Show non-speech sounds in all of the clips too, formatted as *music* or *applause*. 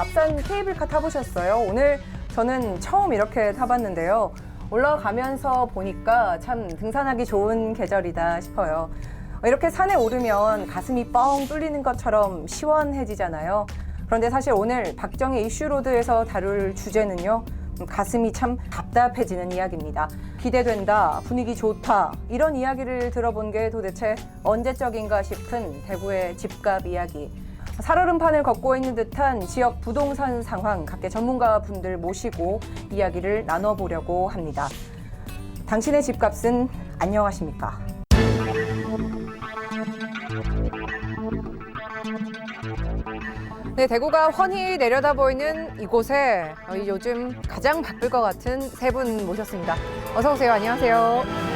앞산 케이블카 타보셨어요? 오늘 저는 처음 이렇게 타봤는데요. 올라가면서 보니까 참 등산하기 좋은 계절이다 싶어요. 이렇게 산에 오르면 가슴이 뻥 뚫리는 것처럼 시원해지잖아요. 그런데 사실 오늘 박정희 이슈로드에서 다룰 주제는요. 가슴이 참 답답해지는 이야기입니다. 기대된다, 분위기 좋다, 이런 이야기를 들어본 게 도대체 언제적인가 싶은 대구의 집값 이야기. 살얼음판을 걷고 있는 듯한 지역 부동산 상황 각계 전문가 분들 모시고 이야기를 나눠보려고 합니다. 당신의 집값은 안녕하십니까? 네, 대구가 훤히 내려다 보이는 이곳에 어, 이 요즘 가장 바쁠 것 같은 세 분 모셨습니다. 어서 오세요. 안녕하세요.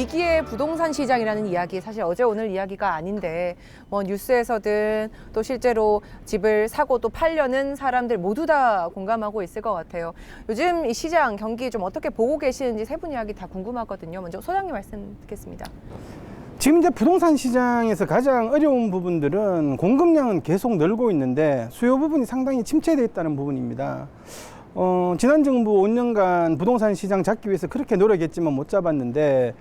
위기의 부동산 시장이라는 이야기 사실 어제 오늘 이야기가 아닌데 뭐 뉴스에서든 또 실제로 집을 사고 또 팔려는 사람들 모두 다 공감하고 있을 것 같아요. 요즘 이 시장 경기 좀 어떻게 보고 계시는지 세 분 이야기 다 궁금하거든요. 먼저 소장님 말씀 듣겠습니다. 지금 이제 부동산 시장에서 가장 어려운 부분들은 공급량은 계속 늘고 있는데 수요 부분이 상당히 침체되어 있다는 부분입니다. 어, 지난 정부 5년간 부동산 시장 잡기 위해서 그렇게 노력했지만 못 잡았는데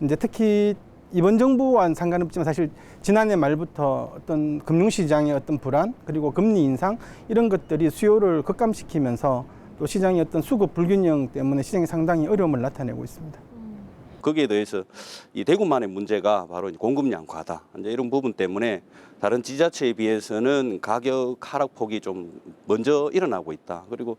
이제 특히 이번 정부와는 상관없지만 사실 지난해 말부터 어떤 금융시장의 어떤 불안 그리고 금리 인상 이런 것들이 수요를 급감시키면서 또 시장의 어떤 수급 불균형 때문에 시장이 상당히 어려움을 나타내고 있습니다. 거기에 대해서 이 대구만의 문제가 바로 공급량 과다 이제 이런 부분 때문에 다른 지자체에 비해서는 가격 하락폭이 좀 먼저 일어나고 있다. 그리고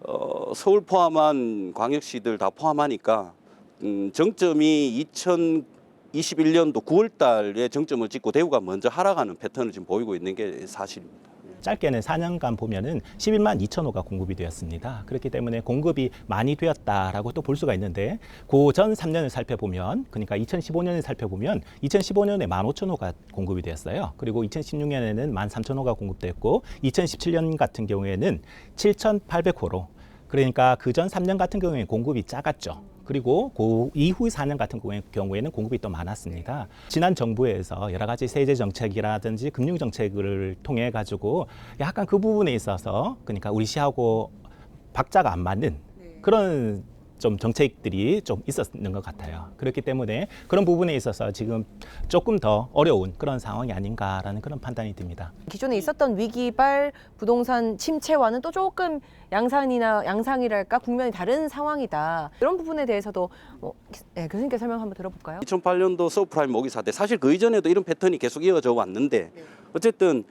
어, 서울 포함한 광역시들 다 포함하니까 음, 정점이 2021년도 9월 달에 정점을 찍고 대구가 먼저 하락하는 패턴을 지금 보이고 있는 게 사실입니다. 짧게는 4년간 보면은 11만 2천 호가 공급이 되었습니다. 그렇기 때문에 공급이 많이 되었다라고 또 볼 수가 있는데 그 전 3년을 살펴보면 그러니까 2015년을 살펴보면 2015년에 1만 5천 호가 공급이 되었어요. 그리고 2016년에는 1만 3천 호가 공급됐고 2017년 같은 경우에는 7,800호로 그러니까 그 전 3년 같은 경우에 공급이 작았죠. 그리고 그 이후 4년 같은 경우에- 경우에는 공급이 또 많았습니다. 지난 정부에서 여러 가지 세제 정책이라든지 금융 정책을 통해 가지고 약간 그 부분에 있어서 그러니까 우리 시하고 박자가 안 맞는 그런 좀 정책들이 좀 있었는 것 같아요. 그렇기 때문에 그런 부분에 있어서 지금 조금 더 어려운 그런 상황이 아닌가라는 그런 판단이 듭니다. 기존에 있었던 위기발 부동산 침체와는 또 조금 양상이나 양상이랄까 국면이 다른 상황이다. 이런 부분에 대해서도 뭐, 네, 교수님께 설명 한번 들어볼까요? 2008년도 서브프라임 모기 사태 사실 그 이전에도 이런 패턴이 계속 이어져 왔는데 어쨌든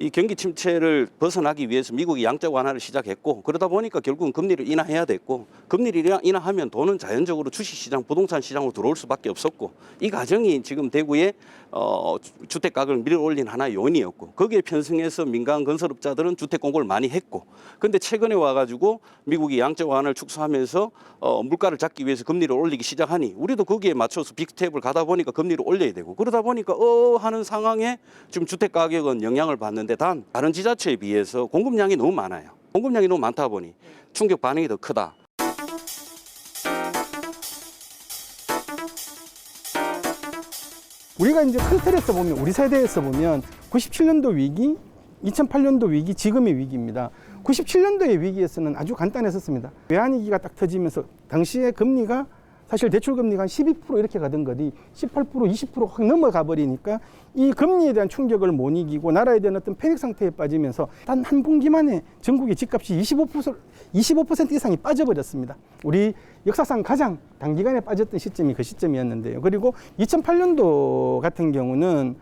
이 경기 침체를 벗어나기 위해서 미국이 양적 완화를 시작했고 그러다 보니까 결국은 금리를 인하해야 됐고 금리를 인하- 인하하면 돈은 자연적으로 주식시장 부동산 시장으로 들어올 수밖에 없었고 이 과정이 지금 대구에 어, 주- 주택 가격을 밀어올린 하나의 요인이었고 거기에 편승해서 민간 건설업자들은 주택 공고를 많이 했고 근데 최근에 와가지고 미국이 양적 완화를 축소하면서 어, 물가를 잡기 위해서 금리를 올리기 시작하니 우리도 거기에 맞춰서 빅스텝을 가다 보니까 금리를 올려야 되고 그러다 보니까 어 하는 상황에 지금 주택 가격은 영향을 받는데 단 다른 지자체에 비해서 공급량이 너무 많아요. 공급량이 너무 많다 보니 충격 반응이 더 크다. 우리가 이제 큰 틀에서 보면 우리 세대에서 보면 97년도 위기, 2008년도 위기, 지금의 위기입니다. 97년도의 위기에서는 아주 간단했었습니다. 외환위기가 딱 터지면서 당시에 금리가 사실 대출 금리가 한 12% 이렇게 가던 것이 18% 20%확 넘어가 버리니까 이 금리에 대한 충격을 못 이기고 나라에 대한 어떤 패닉 상태에 빠지면서 단 한 분기 만에 전국의 집값이 25% 25% 이상이 빠져버렸습니다. 우리 역사상 가장 단기간에 빠졌던 시점이 그 시점이었는데요. 그리고 2008년도 같은 경우는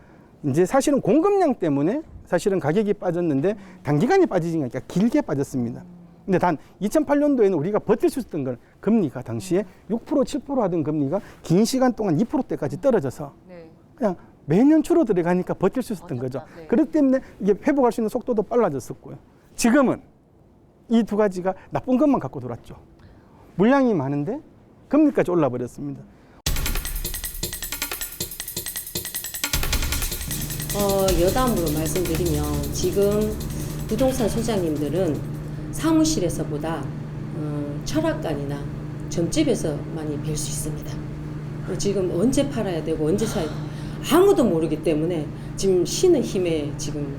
이제 사실은 공급량 때문에 사실은 가격이 빠졌는데 단기간에 빠지지 않으니까 길게 빠졌습니다. 근데 단 2008년도에는 우리가 버틸 수 있었던 건 금리가 당시에 6% 7% 하던 금리가 긴 시간 동안 2%대까지 떨어져서 네. 그냥 매년 줄어들어가니까 버틸 수 있었던 거죠. 네. 그렇기 때문에 이게 회복할 수 있는 속도도 빨라졌었고요. 지금은 이 두 가지가 나쁜 것만 갖고 돌았죠. 물량이 많은데 금리까지 올라 버렸습니다. 어, 여담으로 말씀드리면 지금 부동산 소장님들은 사무실에서보다 어, 철학관이나 점집에서 많이 뵐 수 있습니다. 어, 지금 언제 팔아야 되고 언제 사야 돼 아무도 모르기 때문에 지금 쉬는 힘에 지금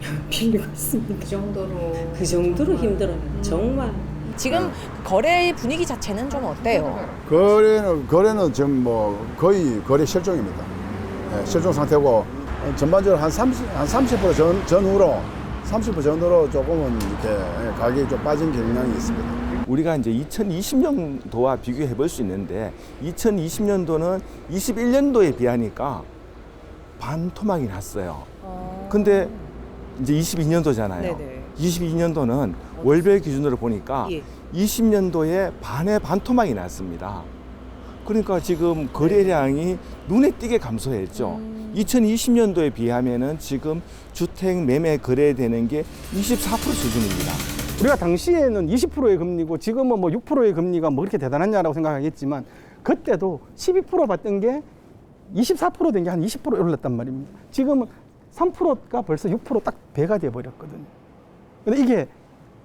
*laughs* 빌리고 있습니다. 그 정도로 그 정도로 힘들어요. 정말. 지금 거래 분위기 자체는 좀 어때요? 거래는 거래는 지금 뭐 거의 거래 실종입니다. 예, 실종 상태고 어, 전반적으로 한 30, 한 30% 전, 전후로 30% 전후로 조금은 이렇게 예, 가격이 좀 빠진 경향이 있습니다. 우리가 이제 2020년도와 비교해 볼 수 있는데 2020년도는 21년도에 비하니까 반 토막이 났어요. 근데 이제 22년도잖아요. 네네. 22년도는 월별 기준으로 보니까 예. 20년도에 반의 반 토막이 났습니다. 그러니까 지금 거래량이 눈에 띄게 감소했죠. 2020년도에 비하면은 지금 주택 매매 거래되는 게 24% 수준입니다. 우리가 당시에는 20%의 금리고 지금은 뭐 6%의 금리가 뭐 그렇게 대단하냐라고 생각하겠지만 그때도 12% 받던 게 24%된 게 한 20% 올랐단 말입니다. 지금은 3%가 벌써 6%딱 배가 돼 버렸거든요. 근데 이게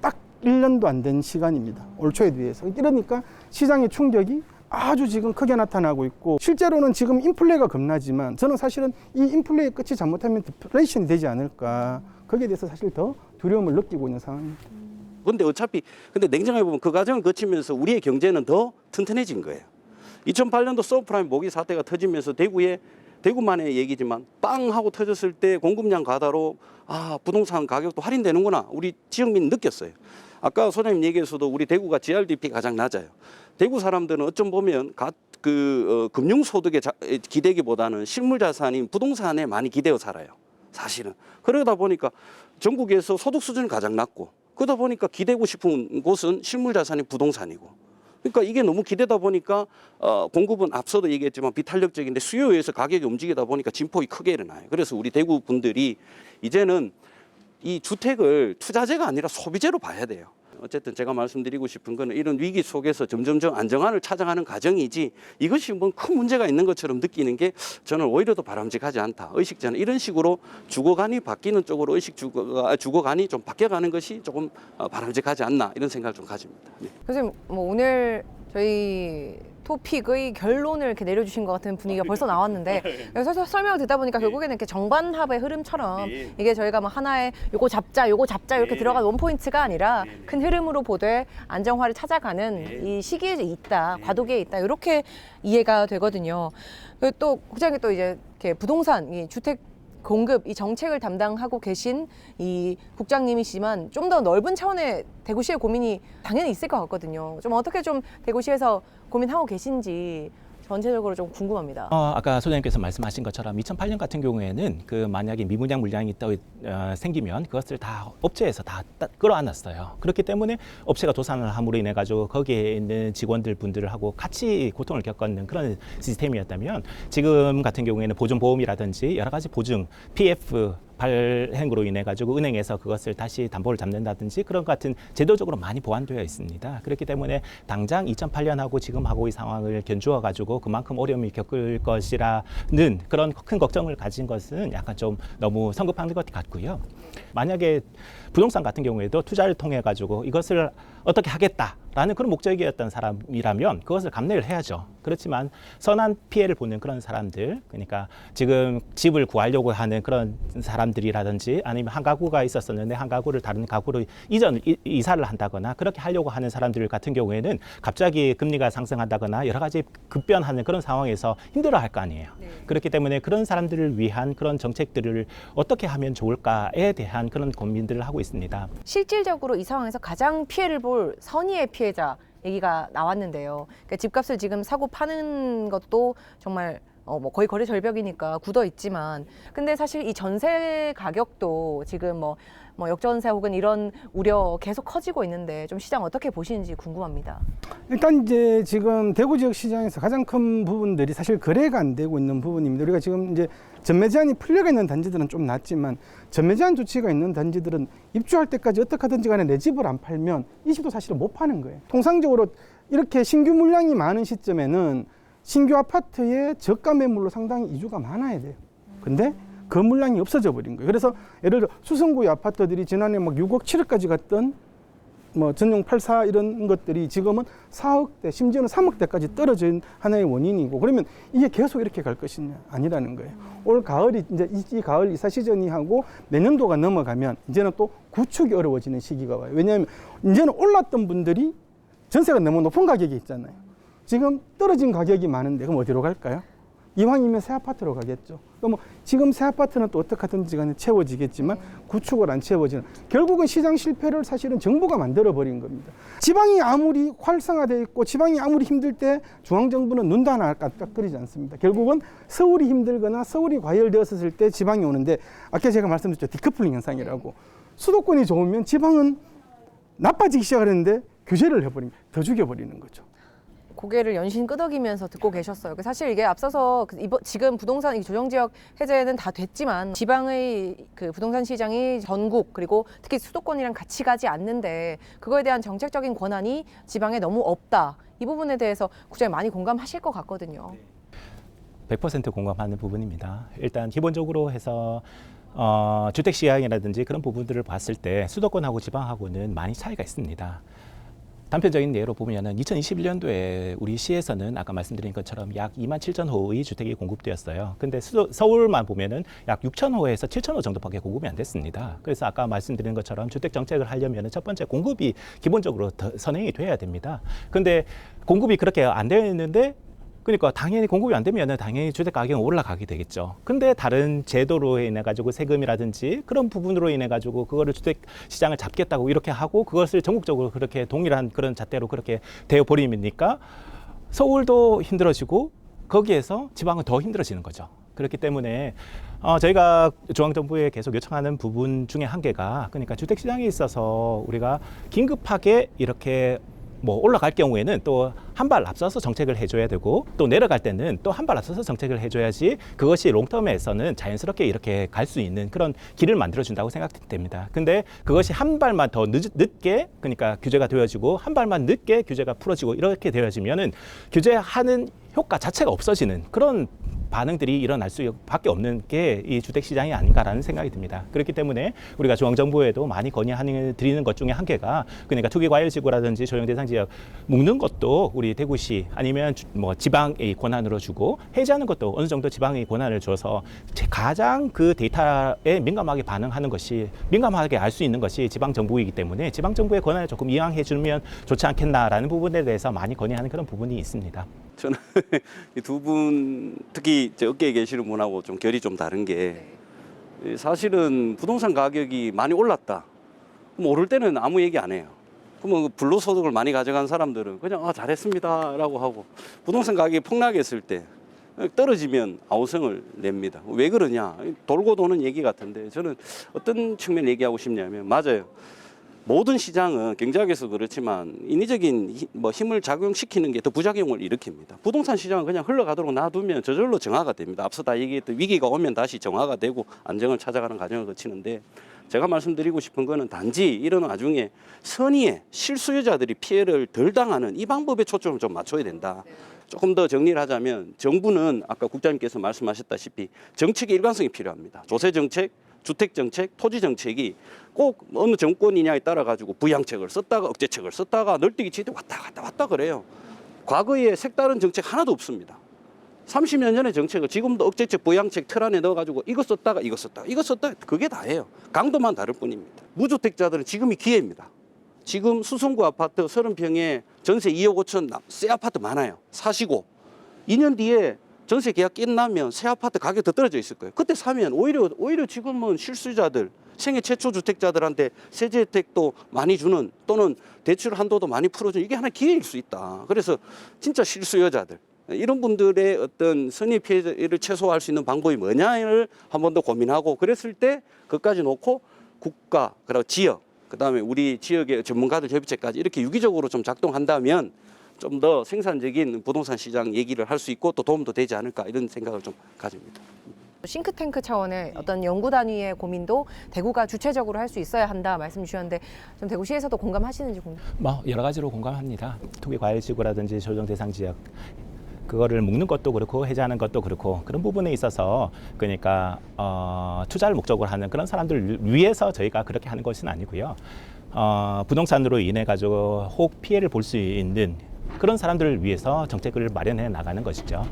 딱 1년도 안 된 시간입니다. 올 초에 비해서. 이러니까 시장의 충격이 아주 지금 크게 나타나고 있고 실제로는 지금 인플레가 겁나지만 저는 사실은 이 인플레의 끝이 잘못하면 디플레이션이 되지 않을까 거기에 대해서 사실 더 두려움을 느끼고 있는 상황입니다. 근데 어차피 근데 냉정하게 보면 그 과정을 거치면서 우리의 경제는 더 튼튼해진 거예요. 2008년도 서브프라임 모기 사태가 터지면서 대구에 대구만의 얘기지만 빵 하고 터졌을 때 공급량 가다로 아 부동산 가격도 할인되는구나 우리 지역민 느꼈어요. 아까 소장님 얘기에서도 우리 대구가 GRDP 가장 낮아요. 대구 사람들은 어쩜 보면 가, 그 어, 금융 소득에 기대기보다는 실물 자산인 부동산에 많이 기대어 살아요. 사실은 그러다 보니까 전국에서 소득 수준이 가장 낮고 그러다 보니까 기대고 싶은 곳은 실물 자산이 부동산이고 그러니까 이게 너무 기대다 보니까 어, 공급은 앞서도 얘기했지만 비탄력적인데 수요에 의해서 가격이 움직이다 보니까 진폭이 크게 일어나요. 그래서 우리 대구 분들이 이제는 이 주택을 투자재가 아니라 소비재로 봐야 돼요. 어쨌든 제가 말씀드리고 싶은 거는 이런 위기 속에서 점점점 안정화를 찾아가는 과정이지 이것이 뭐 큰 문제가 있는 것처럼 느끼는 게 저는 오히려 더 바람직하지 않다. 의식자는 이런 식으로 주거관이 바뀌는 쪽으로 의식 주거가 주거관이 좀 바뀌어가는 것이 조금 어, 바람직하지 않나 이런 생각을 좀 가집니다. 네. 교수님, 뭐 오늘 저희 토픽의 결론을 이렇게 내려주신 것 같은 분위기가 벌써 나왔는데 *laughs* 그래서 설명을 듣다 보니까 결국에는 이렇게 정반합의 흐름처럼 이게 저희가 뭐 하나의 요거 잡자, 요거 잡자 이렇게 들어간 원 포인트가 아니라 큰 흐름으로 보되 안정화를 찾아가는 이 시기에 있다, 과도기에 있다 이렇게 이해가 되거든요. 그리고 또 국장님 또 이제 이렇게 부동산, 이 주택 공급 이 정책을 담당하고 계신 이 국장님이시지만 좀 더 넓은 차원의 대구시의 고민이 당연히 있을 것 같거든요. 좀 어떻게 좀 대구시에서 고민하고 계신지 전체적으로 좀 궁금합니다. 어, 아까 소장님께서 말씀하신 것처럼 2008년 같은 경우에는 그 만약에 미분양 물량이 또 어, 생기면 그것을 다 업체에서 다 따- 끌어안았어요. 그렇기 때문에 업체가 도산을 함으로 인해 가지고 거기에 있는 직원들 분들하고 같이 고통을 겪었는 그런 시스템이었다면 지금 같은 경우에는 보존 보험이라든지 여러 가지 보증 PF 발행으로 인해 가지고 은행에서 그것을 다시 담보를 잡는다든지 그런 것 같은 제도적으로 많이 보완되어 있습니다. 그렇기 때문에 당장 2008년하고 지금하고의 상황을 견주어 가지고 그만큼 어려움이 겪을 것이라는 그런 큰 걱정을 가진 것은 약간 좀 너무 성급한 것 같고요. 만약에 부동산 같은 경우에도 투자를 통해 가지고 이것을 어떻게 하겠다라는 그런 목적이었던 사람이라면 그것을 감내를 해야죠. 그렇지만 선한 피해를 보는 그런 사람들, 그러니까 지금 집을 구하려고 하는 그런 사람들이라든지 아니면 한 가구가 있었었는데 한 가구를 다른 가구로 이전 이- 이사를 한다거나 그렇게 하려고 하는 사람들 같은 경우에는 갑자기 금리가 상승한다거나 여러 가지 급변하는 그런 상황에서 힘들어할 거 아니에요. 그렇기 때문에 그런 사람들을 위한 그런 정책들을 어떻게 하면 좋을까에 대한 그런 고민들을 하고 있습니다. 실질적으로 이 상황에서 가장 피해를 볼 선의의 피해자 얘기가 나왔는데요. 그러니까 집값을 지금 사고 파는 것도 정말 어, 뭐 거의 거래 절벽이니까 굳어 있지만 근데 사실 이 전세 가격도 지금 뭐, 뭐 역전세 혹은 이런 우려 계속 커지고 있는데 좀 시장 어떻게 보시는지 궁금합니다. 일단 이제 지금 대구 지역 시장에서 가장 큰 부분들이 사실 거래가 안 되고 있는 부분입니다. 우리가 지금 이제 전매 제한이 풀려가 있는 단지들은 좀 낫지만 전매 제한 조치가 있는 단지들은 입주할 때까지 어떻게 하든지 간에 내 집을 안 팔면 이 집도 사실은 못 파는 거예요. 통상적으로 이렇게 신규 물량이 많은 시점에는 신규 아파트의 저가 매물로 상당히 이주가 많아야 돼요. 근데 그 물량이 없어져 버린 거예요. 그래서 예를 들어 수성구의 아파트들이 지난해 막 6억 7억까지 갔던 뭐 전용 84 이런 것들이 지금은 4억대 심지어는 3억대까지 떨어진 하나의 원인이고 그러면 이게 계속 이렇게 갈 것이냐 아니라는 거예요. 올 가을이 이제 이, 이 가을 이사 시즌이 하고 내년도가 넘어가면 이제는 또 구축이 어려워지는 시기가 와요. 왜냐하면 이제는 올랐던 분들이 전세가 너무 높은 가격이 있잖아요. 지금 떨어진 가격이 많은데 그럼 어디로 갈까요? 이왕이면 새 아파트로 가겠죠. 그럼 뭐 지금 새 아파트는 또 어떻게 하든지 간에 채워지겠지만 구축을 안 채워지는 결국은 시장 실패를 사실은 정부가 만들어 버린 겁니다. 지방이 아무리 활성화돼 있고 지방이 아무리 힘들 때 중앙 정부는 눈도 하나 깜빡거리지 않습니다. 결국은 서울이 힘들거나 서울이 과열되었을 때 지방이 오는데 아까 제가 말씀드렸죠 디커플링 현상이라고 수도권이 좋으면 지방은 나빠지기 시작하는데 규제를 해버리면 더 죽여버리는 거죠. 고개를 연신 끄덕이면서 듣고 계셨어요. 그 사실 이게 앞서서 그 이번 지금 부동산 이 조정 지역 해제는 다 됐지만 지방의 그 부동산 시장이 전국 그리고 특히 수도권이랑 같이 가지 않는데 그거에 대한 정책적인 권한이 지방에 너무 없다. 이 부분에 대해서 국장님 많이 공감하실 것 같거든요. 100% 공감하는 부분입니다. 일단 기본적으로 해서 어, 주택 시장이라든지 그런 부분들을 봤을 때 수도권하고 지방하고는 많이 차이가 있습니다. 단편적인 예로 보면은 2021년도에 우리 시에서는 아까 말씀드린 것처럼 약 2만 7천 호의 주택이 공급되었어요. 근데 수, 서울만 보면은 약 6천 호에서 7천 호 정도밖에 공급이 안 됐습니다. 그래서 아까 말씀드린 것처럼 주택 정책을 하려면은 첫 번째 공급이 기본적으로 더 선행이 돼야 됩니다. 근데 공급이 그렇게 안 되어 있는데 그러니까 당연히 공급이 안 되면 당연히 주택 가격은 올라가게 되겠죠. 근데 다른 제도로 인해 가지고 세금이라든지 그런 부분으로 인해 가지고 그거를 주택 시장을 잡겠다고 이렇게 하고 그것을 전국적으로 그렇게 동일한 그런 잣대로 그렇게 되어 버리니까 서울도 힘들어지고 거기에서 지방은 더 힘들어지는 거죠. 그렇기 때문에 어, 저희가 중앙정부에 계속 요청하는 부분 중에 한 개가 그러니까 주택 시장에 있어서 우리가 긴급하게 이렇게 뭐 올라갈 경우에는 또 한 발 앞서서 정책을 해줘야 되고 또 내려갈 때는 또 한 발 앞서서 정책을 해줘야지 그것이 롱텀에서는 자연스럽게 이렇게 갈 수 있는 그런 길을 만들어준다고 생각됩니다. 근데 그것이 한 발만 더 늦, 늦게 그러니까 규제가 되어지고 한 발만 늦게 규제가 풀어지고 이렇게 되어지면은 규제하는 효과 자체가 없어지는 그런 반응들이 일어날 수밖에 없는 게 이 주택 시장이 아닌가라는 생각이 듭니다. 그렇기 때문에 우리가 중앙 정부에도 많이 건의하는 드리는 것 중에 한 개가 그러니까 투기 과열 지구라든지 조정 대상 지역 묶는 것도 우리 대구시 아니면 주- 뭐 지방의 권한으로 주고 해제하는 것도 어느 정도 지방의 권한을 줘서 제- 가장 그 데이터에 민감하게 반응하는 것이 민감하게 알 수 있는 것이 지방 정부이기 때문에 지방 정부의 권한을 조금 이양해 주면 좋지 않겠나라는 부분에 대해서 많이 건의하는 그런 부분이 있습니다. 저는 *laughs* 이 두 분 특히 이제 업계에 계시는 분하고 좀 결이 좀 다른 게이 사실은 부동산 가격이 많이 올랐다. 그럼 오를 때는 아무 얘기 안 해요. 그러면 그 불로소득을 많이 가져간 사람들은 그냥 아 잘했습니다라고 하고 부동산 가격이 폭락했을 때 떨어지면 아우성을 냅니다. 왜 그러냐? 돌고 도는 얘기 같은데 저는 어떤 측면 얘기하고 싶냐면 맞아요. 모든 시장은 경제학에서 그렇지만 인위적인 히- 뭐 힘을 작용시키는 게 더 부작용을 일으킵니다. 부동산 시장은 그냥 흘러가도록 놔두면 저절로 정화가 됩니다. 앞서 다 얘기했던 위기가 오면 다시 정화가 되고 안정을 찾아가는 과정을 거치는데 제가 말씀드리고 싶은 거는 단지 이런 와중에 선의의 실수요자들이 피해를 덜 당하는 이 방법에 초점을 좀 맞춰야 된다. 조금 더 정리를 하자면 정부는 아까 국장님께서 말씀하셨다시피 정책의 일관성이 필요합니다. 조세 정책, 주택 정책, 토지 정책이 꼭 어느 정권이냐에 따라 가지고 부양책을 썼다가 억제책을 썼다가 널뛰기 치듯 왔다 갔다 왔다 그래요. 과거에 색다른 정책 하나도 없습니다. 30년 전의 정책을 지금도 억제책, 부양책 틀 안에 넣어가지고 이거 썼다가 이거 썼다가 이거 썼다가 그게 다예요. 강도만 다를 뿐입니다. 무주택자들은 지금이 기회입니다. 지금 수성구 아파트 30평에 전세 2억 5천 나- 새 아파트 많아요. 사시고 2년 뒤에 전세 계약 끝나면 새 아파트 가격 더 떨어져 있을 거예요. 그때 사면 오히려 오히려 지금은 실수자들 생애 최초 주택자들한테 세제 혜택도 많이 주는 또는 대출 한도도 많이 풀어주는 이게 하나 기회일 수 있다. 그래서 진짜 실수요자들 이런 분들의 어떤 선의 피해를 최소화할 수 있는 방법이 뭐냐를 한 번 더 고민하고 그랬을 때 그까지 놓고 국가 그리고 지역 그다음에 우리 지역의 전문가들 협의체까지 이렇게 유기적으로 좀 작동한다면 좀 더 생산적인 부동산 시장 얘기를 할 수 있고 또 도움도 되지 않을까 이런 생각을 좀 가집니다. 싱크탱크 차원의 어떤 연구 단위의 고민도 대구가 주체적으로 할 수 있어야 한다 말씀 주셨는데 좀 대구시에서도 공감하시는지 궁금. 뭐 여러 가지로 공감합니다. 투기 과열 지구라든지 조정 대상 지역 그거를 묶는 것도 그렇고 해제하는 것도 그렇고 그런 부분에 있어서 그러니까 어, 투자를 목적으로 하는 그런 사람들 위해서 저희가 그렇게 하는 것은 아니고요. 어, 부동산으로 인해 가지고 혹 피해를 볼 수 있는 그런 사람들을 위해서 정책을 마련해 나가는 것이죠.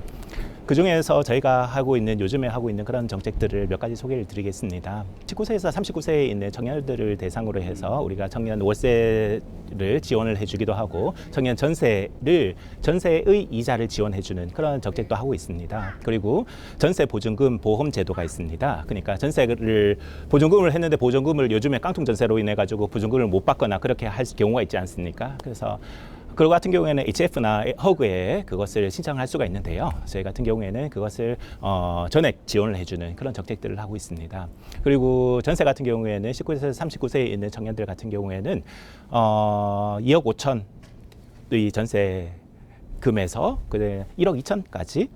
그 중에서 저희가 하고 있는 요즘에 하고 있는 그런 정책들을 몇 가지 소개를 드리겠습니다. 19세에서 39세에 있는 청년들을 대상으로 해서 우리가 청년 월세를 지원을 해주기도 하고 청년 전세를 전세의 이자를 지원해주는 그런 정책도 하고 있습니다. 그리고 전세 보증금 보험 제도가 있습니다. 그러니까 전세를 보증금을 했는데 보증금을 요즘에 깡통 전세로 인해 가지고 보증금을 못 받거나 그렇게 할 경우가 있지 않습니까? 그래서 그거 같은 경우에는 HF나 허그에 그것을 신청할 수가 있는데요. 저희 같은 경우에는 그것을 어, 전액 지원을 해주는 그런 정책들을 하고 있습니다. 그리고 전세 같은 경우에는 19세에서 39세에 있는 청년들 같은 경우에는 어, 2억 5천의 전세 금에서 그 1억 2천까지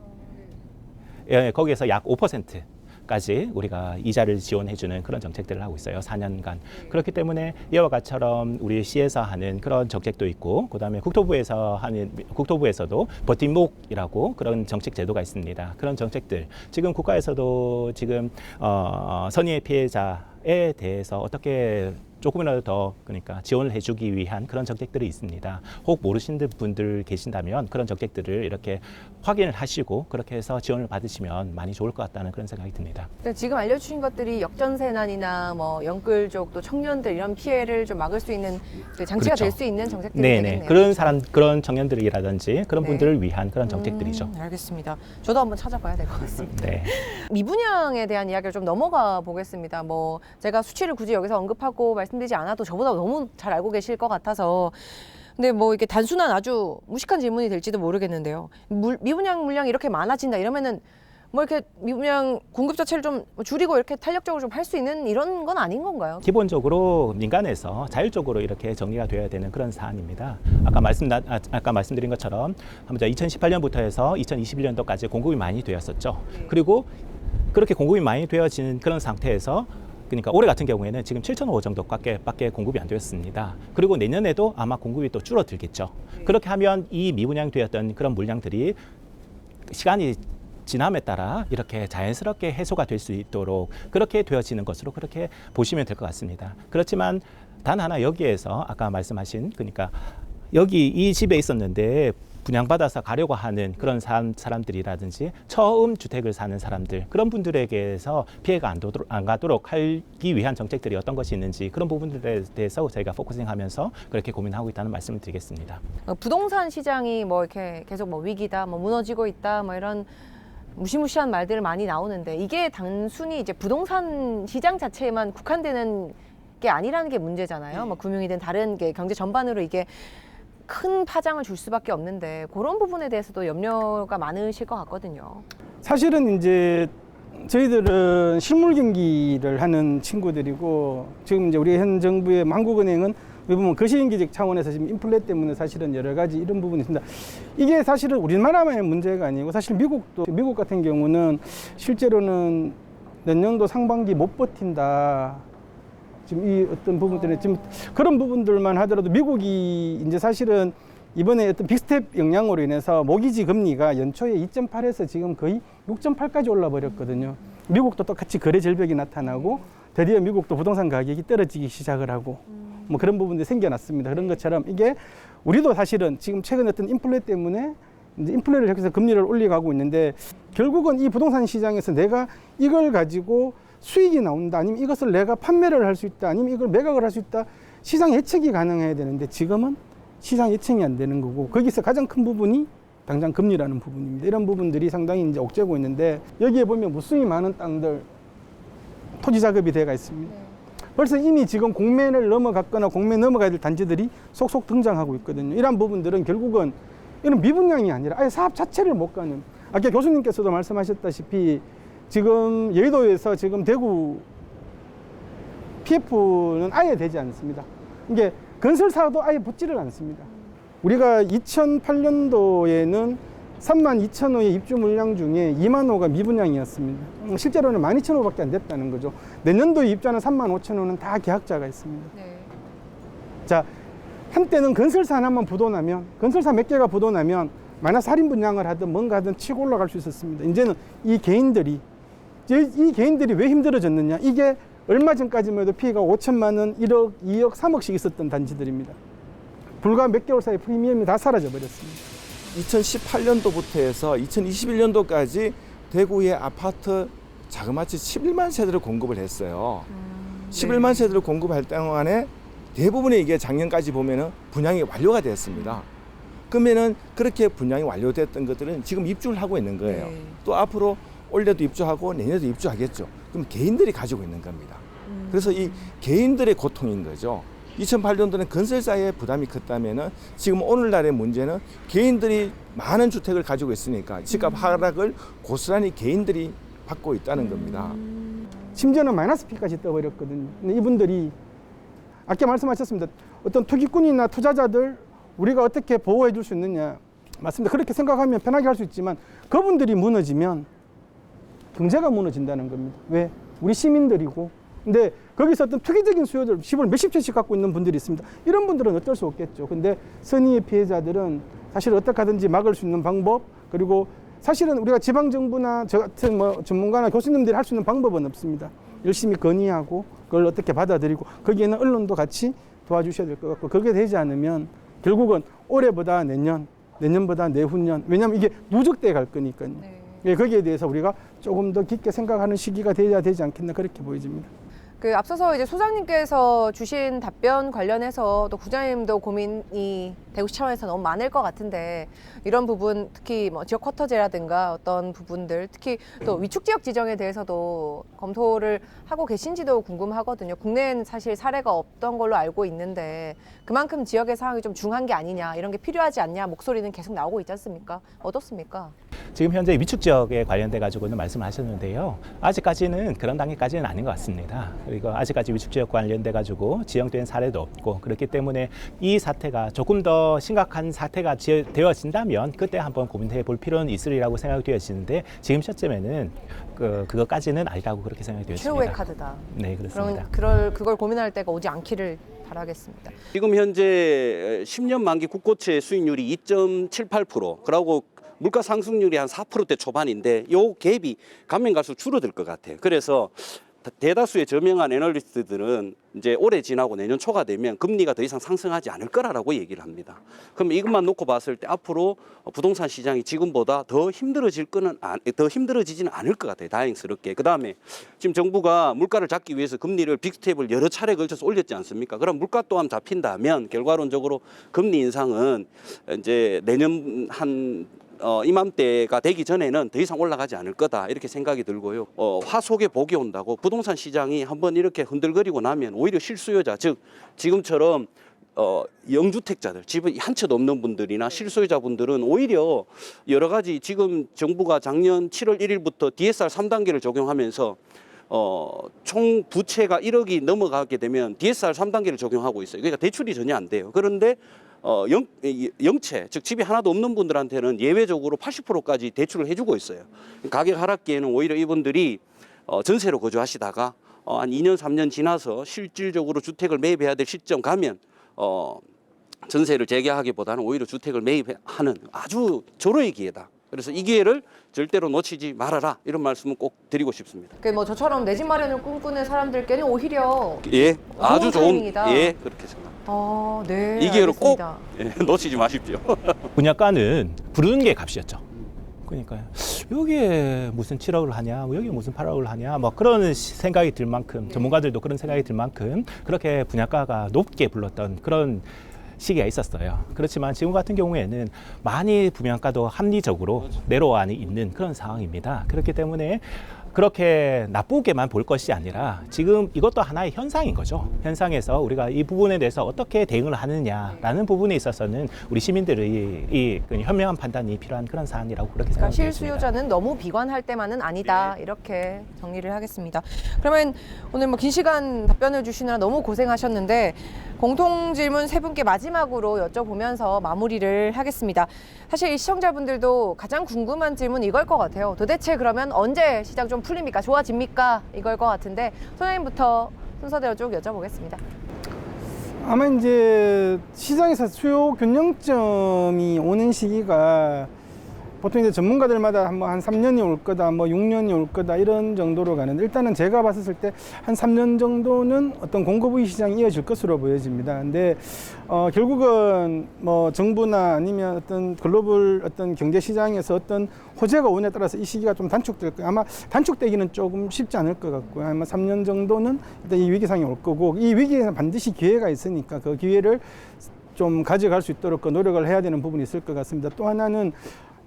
예, 거기에서 약 5%. 까지 우리가 이자를 지원해주는 그런 정책들을 하고 있어요. 4년간. 그렇기 때문에 이와 같처럼 우리 시에서 하는 그런 정책도 있고, 그 다음에 국토부에서 하는 국토부에서도 버팀목이라고 그런 정책 제도가 있습니다. 그런 정책들 지금 국가에서도 지금 어, 선의의 피해자 에 대해서 어떻게 조금이라도 더 그러니까 지원을 해주기 위한 그런 정책들이 있습니다. 혹 모르시는 분들 계신다면 그런 정책들을 이렇게 확인을 하시고 그렇게 해서 지원을 받으시면 많이 좋을 것 같다는 그런 생각이 듭니다. 근데 지금 알려주신 것들이 역전세난이나 뭐 영끌족 또 청년들 이런 피해를 좀 막을 수 있는 그 장치가 그렇죠. 될 수 있는 정책들이 네네 되겠네요. 그런 사람 그런 청년들이라든지 그런 네. 분들을 위한 그런 정책들이죠. 음, 알겠습니다. 저도 한번 찾아봐야 될 것 같습니다. 네. 미분양에 대한 이야기를 좀 넘어가 보겠습니다. 뭐 제가 수치를 굳이 여기서 언급하고 말 씀드리지 않아도 저보다 너무 잘 알고 계실 것 같아서 근데 뭐 이게 단순한 아주 무식한 질문이 될지도 모르겠는데요. 물, 미분양 물량이 이렇게 많아진다 이러면은 뭐 이렇게 미분양 공급 자체를 좀 줄이고 이렇게 탄력적으로 좀 할 수 있는 이런 건 아닌 건가요? 기본적으로 민간에서 자율적으로 이렇게 정리가 돼야 되는 그런 사안입니다. 아까 말씀 나- 아, 아까 말씀드린 것처럼 먼저 2018년부터 해서 2021년도까지 공급이 많이 되었었죠. 그리고 그렇게 공급이 많이 되어지는 그런 상태에서 그러니까 올해 같은 경우에는 지금 7,500 정도밖에 밖에 공급이 안 되었습니다. 그리고 내년에도 아마 공급이 또 줄어들겠죠. 그렇게 하면 이 미분양되었던 그런 물량들이 시간이 지남에 따라 이렇게 자연스럽게 해소가 될 수 있도록 그렇게 되어지는 것으로 그렇게 보시면 될 것 같습니다. 그렇지만 단 하나 여기에서 아까 말씀하신 그러니까 여기 이 집에 있었는데 분양받아서 가려고 하는 그런 사람, 사람들이라든지 처음 주택을 사는 사람들 그런 분들에게서 피해가 안, 도록, 안 가도록 하기 위한 정책들이 어떤 것이 있는지 그런 부분들에 대해서 저희가 포커싱하면서 그렇게 고민하고 있다는 말씀을 드리겠습니다. 어, 부동산 시장이 뭐 이렇게 계속 뭐 위기다, 뭐 무너지고 있다, 뭐 이런 무시무시한 말들 많이 나오는데 이게 단순히 이제 부동산 시장 자체에만 국한되는 게 아니라는 게 문제잖아요. 뭐 금융이든 다른 게 경제 전반으로 이게 큰 파장을 줄 수밖에 없는데 그런 부분에 대해서도 염려가 많으실 것 같거든요. 사실은 이제 저희들은 실물 경기를 하는 친구들이고 지금 이제 우리 현 정부의 한국은행은 왜 보면 거시경제적 차원에서 지금 인플레 때문에 사실은 여러 가지 이런 부분이 있습니다. 이게 사실은 우리나라만의 문제가 아니고 사실 미국도 미국 같은 경우는 실제로는 내년도 상반기 못 버틴다. 지금 이 어떤 부분 때문에 지금 그런 부분들만 하더라도 미국이 이제 사실은 이번에 어떤 빅스텝 영향으로 인해서 모기지 금리가 연초에 2.8에서 지금 거의 6.8까지 올라 버렸거든요. 미국도 똑같이 거래 절벽이 나타나고 드디어 미국도 부동산 가격이 떨어지기 시작을 하고 뭐 그런 부분들이 생겨났습니다. 그런 것처럼 이게 우리도 사실은 지금 최근 어떤 인플레 때문에 이제 인플레를 해서 금리를 올려가고 있는데 결국은 이 부동산 시장에서 내가 이걸 가지고 수익이 나온다 아니면 이것을 내가 판매를 할 수 있다 아니면 이걸 매각을 할 수 있다 시장 예측이 가능해야 되는데 지금은 시장 예측이 안 되는 거고 거기서 가장 큰 부분이 당장 금리라는 부분입니다. 이런 부분들이 상당히 이제 옥죄고 있는데 여기에 보면 무수히 많은 땅들 토지 작업이 돼가 있습니다. 벌써 이미 지금 공매를 넘어갔거나 공매 넘어가야 될 단지들이 속속 등장하고 있거든요. 이러한 부분들은 결국은 이런 미분양이 아니라 아예 사업 자체를 못 가는. 아까 교수님께서도 말씀하셨다시피 지금 여의도에서 지금 대구 PF는 아예 되지 않습니다. 이게 건설사도 아예 붙지를 않습니다. 우리가 2008년도에는 3만 2천 호의 입주 물량 중에 2만 호가 미분양이었습니다. 음, 실제로는 1만 2천 호밖에 안 됐다는 거죠. 내년도에 입주하는 3만 5천 호는 다 계약자가 있습니다. 네. 자, 한때는 건설사 하나만 부도나면, 건설사 몇 개가 부도나면, 마이너스 할인 분양을 하든 뭔가 하든 치고 올라갈 수 있었습니다. 이제는 이 개인들이, 이, 이 개인들이 왜 힘들어졌느냐? 이게 얼마 전까지만 해도 피해가 5천만 원, 1억, 2억, 3억씩 있었던 단지들입니다. 불과 몇 개월 사이 프리미엄이 다 사라져 버렸습니다. 2018년도부터 해서 2021년도까지 대구의 아파트 자그마치 11만 세대를 공급을 했어요. 11만 세대를 공급할 동안에 대부분의 이게 작년까지 보면은 분양이 완료가 됐습니다. 그러면은 그렇게 분양이 완료됐던 것들은 지금 입주를 하고 있는 거예요. 네. 또 앞으로 올해도 입주하고 내년에도 입주하겠죠. 그럼 개인들이 가지고 있는 겁니다. 그래서 이 개인들의 고통인 거죠. 2008년도는 건설사의 부담이 컸다면은 지금 오늘날의 문제는 개인들이 많은 주택을 가지고 있으니까 집값 하락을 고스란히 개인들이 받고 있다는 겁니다. 심지어는 마이너스 피까지 떠버렸거든요. 근데 이분들이 아까 말씀하셨습니다. 어떤 투기꾼이나 투자자들 우리가 어떻게 보호해 줄 수 있느냐. 맞습니다. 그렇게 생각하면 편하게 할 수 있지만 그분들이 무너지면 경제가 무너진다는 겁니다. 왜? 우리 시민들이고. 근데 거기서 어떤 투기적인 수요들, 집을 몇십 채씩 갖고 있는 분들이 있습니다. 이런 분들은 어쩔 수 없겠죠. 근데 선의의 피해자들은 사실 어떻게 하든지 막을 수 있는 방법, 그리고 사실은 우리가 지방정부나 저 같은 뭐 전문가나 교수님들이 할 수 있는 방법은 없습니다. 열심히 건의하고 그걸 어떻게 받아들이고 거기에는 언론도 같이 도와주셔야 될 것 같고 그게 되지 않으면 결국은 올해보다 내년, 내년보다 내후년 왜냐하면 이게 누적돼 갈 거니까요. 네. 예, 거기에 대해서 우리가 조금 더 깊게 생각하는 시기가 돼야 되지 않겠나 그렇게 보여집니다. 그 앞서서 이제 소장님께서 주신 답변 관련해서 또 구장님도 고민이 대구 시청에서 너무 많을 것 같은데 이런 부분 특히 뭐 지역 쿼터제라든가 어떤 부분들 특히 또 위축 지역 지정에 대해서도 검토를 하고 계신지도 궁금하거든요. 국내에는 사실 사례가 없던 걸로 알고 있는데 그만큼 지역의 상황이 좀 중한 게 아니냐 이런 게 필요하지 않냐 목소리는 계속 나오고 있지 않습니까? 어떻습니까? 지금 현재 위축 지역에 관련돼 가지고는 말씀하셨는데요. 아직까지는 그런 단계까지는 아닌 것 같습니다. 그리고 아직까지 위축 지역 관련돼 가지고 지정된 사례도 없고 그렇기 때문에 이 사태가 조금 더 심각한 사태가 지- 되어진다면 그때 한번 고민해 볼 필요는 있으리라고 생각이 되어지는데 지금 시점에는 그 그것까지는 아니라고 그렇게 생각이 되었습니다. 최후의 카드다. 네 그렇습니다. 그럼 그럴 그걸 고민할 때가 오지 않기를 바라겠습니다. 지금 현재 10년 만기 국고채 수익률이 2.78% 그러고 물가 상승률이 한 4%대 초반인데 요 갭이 가면 갈수록 줄어들 것 같아요. 그래서 다- 대다수의 저명한 애널리스트들은 이제 올해 지나고 내년 초가 되면 금리가 더 이상 상승하지 않을 거라고 얘기를 합니다. 그럼 이것만 놓고 봤을 때 앞으로 부동산 시장이 지금보다 더 힘들어질 거는 안- 더 힘들어지지는 않을 것 같아요. 다행스럽게. 그다음에 지금 정부가 물가를 잡기 위해서 금리를 빅스텝을 여러 차례 걸쳐서 올렸지 않습니까? 그럼 물가 또한 잡힌다면 결과론적으로 금리 인상은 이제 내년 한 어, 이맘때가 되기 전에는 더 이상 올라가지 않을 거다 이렇게 생각이 들고요. 어, 화 속에 복이 온다고 부동산 시장이 한번 이렇게 흔들거리고 나면 오히려 실수요자 즉 지금처럼 어, 영주택자들 집이 한 채도 없는 분들이나 실소유자분들은 오히려 여러 가지 지금 정부가 작년 7월 1일부터 DSR 3단계를 적용하면서 어, 총 부채가 1억이 넘어가게 되면 DSR 3단계를 적용하고 있어요. 그러니까 대출이 전혀 안 돼요. 그런데 어, 영, 이- 영채, 즉 집이 하나도 없는 분들한테는 예외적으로 80%까지 대출을 해주고 있어요. 가격 하락기에는 오히려 이분들이 어, 전세로 거주하시다가 어, 한 2년, 3년 지나서 실질적으로 주택을 매입해야 될 시점 가면 어, 전세를 재개하기보다는 오히려 주택을 매입하는 아주 절호의 기회다. 그래서 이 기회를 절대로 놓치지 말아라 이런 말씀을 꼭 드리고 싶습니다. 그뭐 저처럼 내 집 마련을 꿈꾸는 사람들께는 오히려 예, 아주 좋은 타이밍이다. 예 그렇게 생각. 어, 네. 이 기회를 꼭 알겠습니다. 예, *laughs* 놓치지 마십시오. *laughs* 분양가는 부르는 게 값이었죠. 그러니까요. 여기에 무슨 7억을 하냐, 뭐 여기 무슨 8억을 하냐, 뭐 그런 시- 생각이 들 만큼 전문가들도 그런 생각이 들 만큼 그렇게 분양가가 높게 불렀던 그런 시기가 있었어요. 그렇지만 지금 같은 경우에는 많이 분양가도 합리적으로 내려와 있는 그런 상황입니다. 그렇기 때문에 그렇게 나쁘게만 볼 것이 아니라 지금 이것도 하나의 현상인 거죠. 현상에서 우리가 이 부분에 대해서 어떻게 대응을 하느냐라는 부분에 있어서는 우리 시민들의 이그 현명한 판단이 필요한 그런 사안이라고 그렇게 그러니까 생각합니다. 실수요자는 너무 비관할 때만은 아니다 이렇게 정리를 하겠습니다. 그러면 오늘 뭐 긴 시간 답변을 주시느라 너무 고생하셨는데 공통 질문 세 분께 마지막으로 여쭤보면서 마무리를 하겠습니다. 사실 이 시청자분들도 가장 궁금한 질문 이걸 것 같아요. 도대체 그러면 언제 시장 좀 풀립니까? 좋아집니까? 이걸 것 같은데 소장님부터 순서대로 쭉 여쭤보겠습니다. 아마 이제 시장에서 수요 균형점이 오는 시기가 보통 이제 전문가들마다 한번 한 3년이 올 거다, 뭐 6년이 올 거다 이런 정도로 가는데 일단은 제가 봤을 때 한 3년 정도는 어떤 공급의 시장이 이어질 것으로 보여집니다. 근데 어 결국은 뭐 정부나 아니면 어떤 글로벌 어떤 경제 시장에서 어떤 호재가 오냐에 따라서 이 시기가 좀 단축될 거예요. 아마 단축되기는 조금 쉽지 않을 것 같고요. 아마 3년 정도는 일단 이 위기상이 올 거고 이 위기에는 반드시 기회가 있으니까 그 기회를 좀 가져갈 수 있도록 그 노력을 해야 되는 부분이 있을 것 같습니다. 또 하나는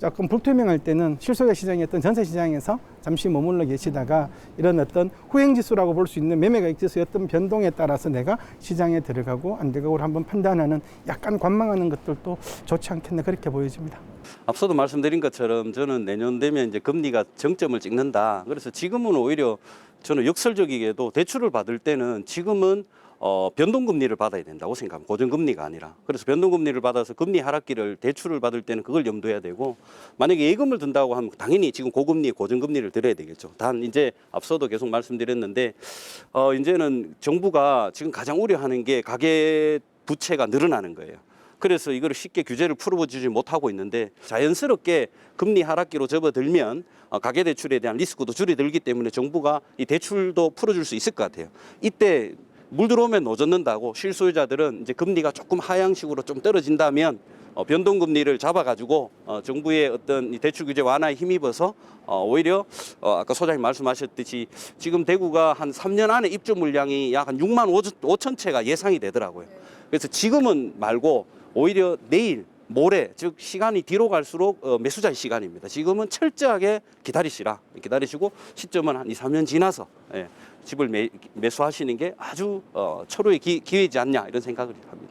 조금 불투명할 때는 실소유 시장이었던 전세 시장에서 잠시 머물러 계시다가 이런 어떤 후행 지수라고 볼 수 있는 매매가액 지수의 어떤 변동에 따라서 내가 시장에 들어가고 안 들어가고를 한번 판단하는 약간 관망하는 것들도 좋지 않겠나 그렇게 보여집니다. 앞서도 말씀드린 것처럼 저는 내년 되면 이제 금리가 정점을 찍는다. 그래서 지금은 오히려 저는 역설적이게도 대출을 받을 때는 지금은 어, 변동금리를 받아야 된다고 생각합니다. 고정금리가 아니라. 그래서 변동금리를 받아서 금리 하락기를 대출을 받을 때는 그걸 염두해야 되고 만약에 예금을 든다고 하면 당연히 지금 고금리, 고정금리를 들어야 되겠죠. 단 이제 앞서도 계속 말씀드렸는데 어, 이제는 정부가 지금 가장 우려하는 게 가계 부채가 늘어나는 거예요. 그래서 이거를 쉽게 규제를 풀어주지 못하고 있는데 자연스럽게 금리 하락기로 접어들면 어, 가계대출에 대한 리스크도 줄어들기 때문에 정부가 이 대출도 풀어줄 수 있을 것 같아요. 이때 물 들어오면 노젓는다고 실소유자들은 이제 금리가 조금 하향식으로 좀 떨어진다면 어, 변동금리를 잡아가지고 어, 정부의 어떤 이 대출 규제 완화에 힘입어서 어, 오히려 어, 아까 소장님 말씀하셨듯이 지금 대구가 한 3년 안에 입주 물량이 약 한 6만 5천 채가 예상이 되더라고요. 그래서 지금은 말고 오히려 내일 모레 즉 시간이 뒤로 갈수록 어, 매수자의 시간입니다. 지금은 철저하게 기다리시라 기다리시고 시점은 한 2, 3년 지나서 예, 집을 매, 매수하시는 게 아주 어, 철호의 기, 기회이지 않냐 이런 생각을 합니다.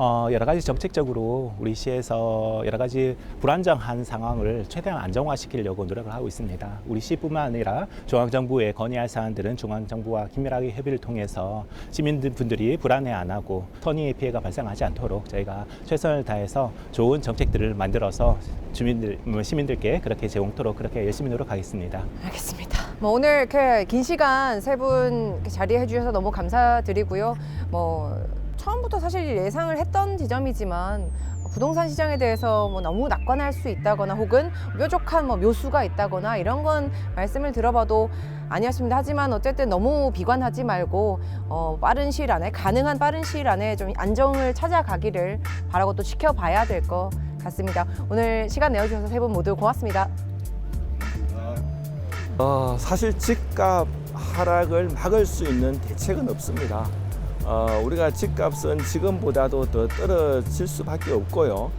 어, 여러 가지 정책적으로 우리 시에서 여러 가지 불안정한 상황을 최대한 안정화시키려고 노력을 하고 있습니다. 우리 시뿐만 아니라 중앙정부에 건의할 사안들은 중앙정부와 긴밀하게 협의를 통해서 시민분들이 불안해 안 하고 선의의 피해가 발생하지 않도록 저희가 최선을 다해서 좋은 정책들을 만들어서 주민들, 뭐 시민들께 그렇게 제공토록 그렇게 열심히 노력하겠습니다. 알겠습니다. 뭐 오늘 이렇게 긴 시간 세 분 자리해 주셔서 너무 감사드리고요. 뭐 처음부터 사실 예상을 했던 지점이지만 부동산 시장에 대해서 뭐 너무 낙관할 수 있다거나 혹은 뾰족한 뭐 묘수가 있다거나 이런 건 말씀을 들어봐도 아니었습니다. 하지만 어쨌든 너무 비관하지 말고 어, 빠른 시일 안에 가능한 빠른 시일 안에 좀 안정을 찾아가기를 바라고 또 지켜봐야 될 것 같습니다. 오늘 시간 내어주셔서 세 분 모두 고맙습니다. 어, 사실 집값 하락을 막을 수 있는 대책은 없습니다. 어, 우리가 집값은 지금보다도 더 떨어질 수밖에 없고요.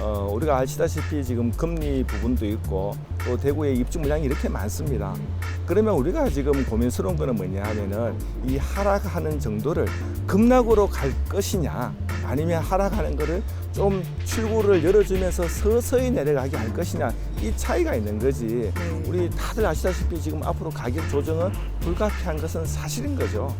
어, 우리가 아시다시피 지금 금리 부분도 있고 또 대구의 입주 물량이 이렇게 많습니다. 그러면 우리가 지금 고민스러운 거는 뭐냐 하면은 이 하락하는 정도를 급락으로 갈 것이냐 아니면 하락하는 거를 좀 출구를 열어주면서 서서히 내려가게 할 것이냐 이 차이가 있는 거지 우리 다들 아시다시피 지금 앞으로 가격 조정은 불가피한 것은 사실인 거죠.